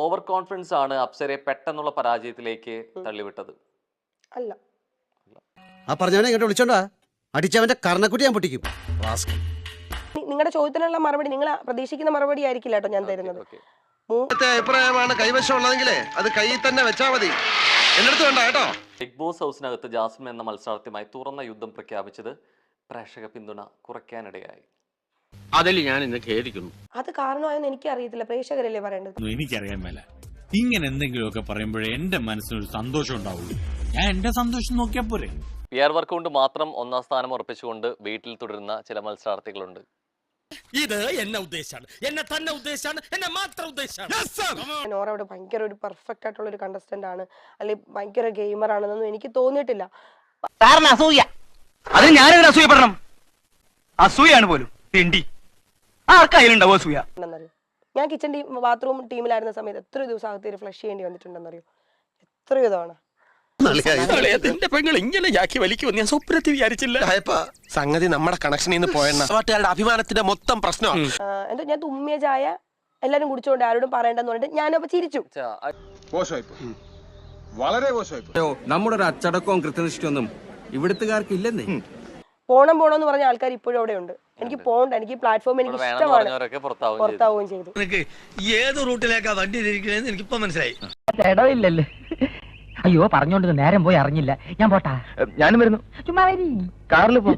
Over confidence ആണ് അപ്സരെ പെട്ടെന്നുള്ള പരാജയത്തിലേക്ക് തള്ളിവിട്ടത്. അല്ല. ആ പറഞ്ഞവനെ ഇങ്ങോട്ട് വിളിച്ചോണ്ടാ. അടിച്ചവന്റെ കർണക്കുട്ടി ഞാൻ പൊട്ടിക്കും. നിങ്ങളുടെ ചോദ്യത്തിനുള്ള മറുപടി നിങ്ങൾ പ്രതീക്ഷിക്കുന്ന മറുപടി ആയിരിക്കില്ല കേട്ടോ ഞാൻ തരുന്നത്. അഭിപ്രായമാണ് കൈവശം ഉള്ളതെങ്കിലേ അത് കയ്യിൽ തന്നെ വെച്ചാ മതി. എന്നെടുത്ത് വേണ്ട കേട്ടോ. ബിഗ് ബോസ് ഹൗസിനകത്ത് ജാസ്മിൻ എന്ന മത്സരാർത്ഥിയുമായി തുറന്ന യുദ്ധം പ്രഖ്യാപിച്ചത് പ്രേക്ഷക പിന്തുണ കുറയ്ക്കാനിടയായി. അതിൽ ഞാൻ ഇന്ന് ഖേദിക്കുന്നു. അത് കാരണമായെന്ന് എനിക്ക് അറിയത്തില്ല പ്രേക്ഷകരല്ലേ പറയേണ്ടത് എനിക്കറിയാൻ മേല. ഇങ്ങനെ എന്തെങ്കിലുമൊക്കെ പറയുമ്പോഴേ എന്റെ മനസ്സിനൊരു സന്തോഷം ഉണ്ടാവുള്ളൂ. ഞാൻ എന്റെ സന്തോഷം നോക്കിയാ പോരെ. പി ആർ വർക്ക് കൊണ്ട് മാത്രം ഒന്നാം സ്ഥാനം ഉറപ്പിച്ചുകൊണ്ട് വീട്ടിൽ തുടരുന്ന ചില മത്സരാർത്ഥികളുണ്ട്. ഇത് എന്നെ ഉദ്ദേശാണ്. എന്നെ തന്നെ ഉദ്ദേശാണ്. എന്നെ മാത്രം ഉദ്ദേശാണ്. നോറ അവിടെ ഭയങ്കര ഒരു പെർഫെക്റ്റ് ആയിട്ടുള്ള ഒരു കണ്ടസ്റ്റന്റ് ആണ്. അല്ലെങ്കിൽ ഭയങ്കര ഗെയിമർ ആണെന്നൊന്നും എനിക്ക് തോന്നിയിട്ടില്ല. കാരണം അസൂയ. അതിന് ഞാനൊരു അസൂയപ്പെടണം. അസൂയാണ് പോലും. തെണ്ടി ഉണ്ടെന്നറിയോ? ഞാൻ കിച്ചൺ ടീം ബാത്റൂം ടീമിലായിരുന്ന സമയത്ത് എത്ര ദിവസം അകത്ത് ഫ്ലഷ് ചെയ്യേണ്ടി വന്നിട്ടുണ്ടെന്നറിയോ? എത്രയോ തവണ പെങ്ങൾ ഇങ്ങനെ വലിക്കുമെന്ന് ഞാൻ സ്വപ്നത്തിൽ വിചാരിച്ചില്ല. സംഗതി നമ്മുടെ കണക്ഷനിൽ നിന്ന് പോയെണ്ണ. നാട്ടുകാരുടെ അഭിമാനത്തിന്റെ മൊത്തം പ്രശ്നമാണ് എന്താ ഞാൻ തുമ്മിയ ചായ എല്ലാരും കുടിച്ചോണ്ട് ആരോടും പറയണ്ടെന്ന് പറഞ്ഞിട്ട് ഞാനപ്പോ ചിരിച്ചു. വളരെ നമ്മുടെ ഒരു അച്ചടക്കവും കൃത്യനിഷ്ഠയൊന്നും ഇവിടുത്തുകാർക്ക് ഇല്ലെന്നേ പോണം പോണം പറഞ്ഞ ആൾക്കാർ ഇപ്പോഴും അവിടെ ഉണ്ട് എനിക്ക് പോകണ്ട എനിക്ക് പ്ലാറ്റ്ഫോം എനിക്ക് ഇഷ്ടമാണ്. പുറത്താവുകയും ചെയ്തു. ഏത് റൂട്ടിലേക്കാ വണ്ടി തിരിക്കണേന്ന് എനിക്കിപ്പോ മനസ്സിലായി. ഇടവില്ലല്ലേ? അയ്യോ പറഞ്ഞോണ്ട് നേരം പോയി അറിഞ്ഞില്ല. ഞാൻ പോട്ടാ. ഞാനും വരുന്നു. ചുമ്മാ കാറിൽ പോ.